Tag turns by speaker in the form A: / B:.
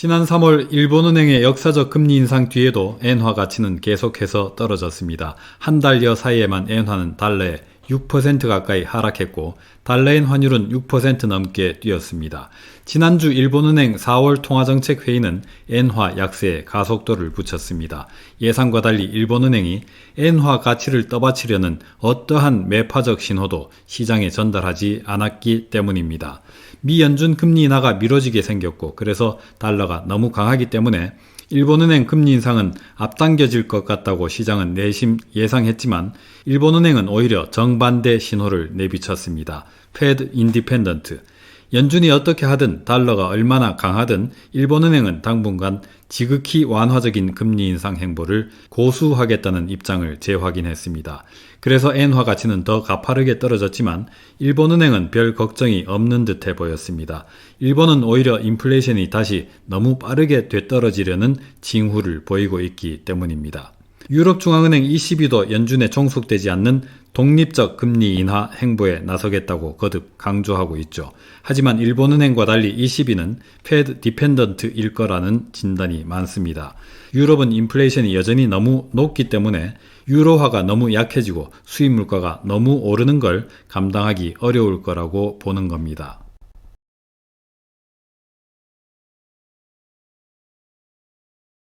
A: 지난 3월 일본은행의 역사적 금리 인상 뒤에도 엔화 가치는 계속해서 떨어졌습니다. 한 달여 사이에만 엔화는 달러에 6% 가까이 하락했고 달러인 환율은 6% 넘게 뛰었습니다. 지난주 일본은행 4월 통화정책 회의는 엔화 약세에 가속도를 붙였습니다. 예상과 달리 일본은행이 엔화 가치를 떠받치려는 어떠한 매파적 신호도 시장에 전달하지 않았기 때문입니다. 미 연준 금리 인하가 미뤄지게 생겼고 그래서 달러가 너무 강하기 때문에 일본은행 금리 인상은 앞당겨질 것 같다고 시장은 내심 예상했지만 일본은행은 오히려 정반대 신호를 내비쳤습니다. 페드 인디펜던트. 연준이 어떻게 하든 달러가 얼마나 강하든 일본은행은 당분간 지극히 완화적인 금리 인상 행보를 고수하겠다는 입장을 재확인했습니다. 그래서 엔화 가치는 더 가파르게 떨어졌지만 일본은행은 별 걱정이 없는 듯해 보였습니다. 일본은 오히려 인플레이션이 다시 너무 빠르게 되떨어지려는 징후를 보이고 있기 때문입니다. 유럽중앙은행 ECB도 연준에 종속되지 않는 독립적 금리 인하 행보에 나서겠다고 거듭 강조하고 있죠. 하지만 일본 은행과 달리 ECB는 패드 디펜던트일 거라는 진단이 많습니다. 유럽은 인플레이션이 여전히 너무 높기 때문에 유로화가 너무 약해지고 수입 물가가 너무 오르는 걸 감당하기 어려울 거라고 보는 겁니다.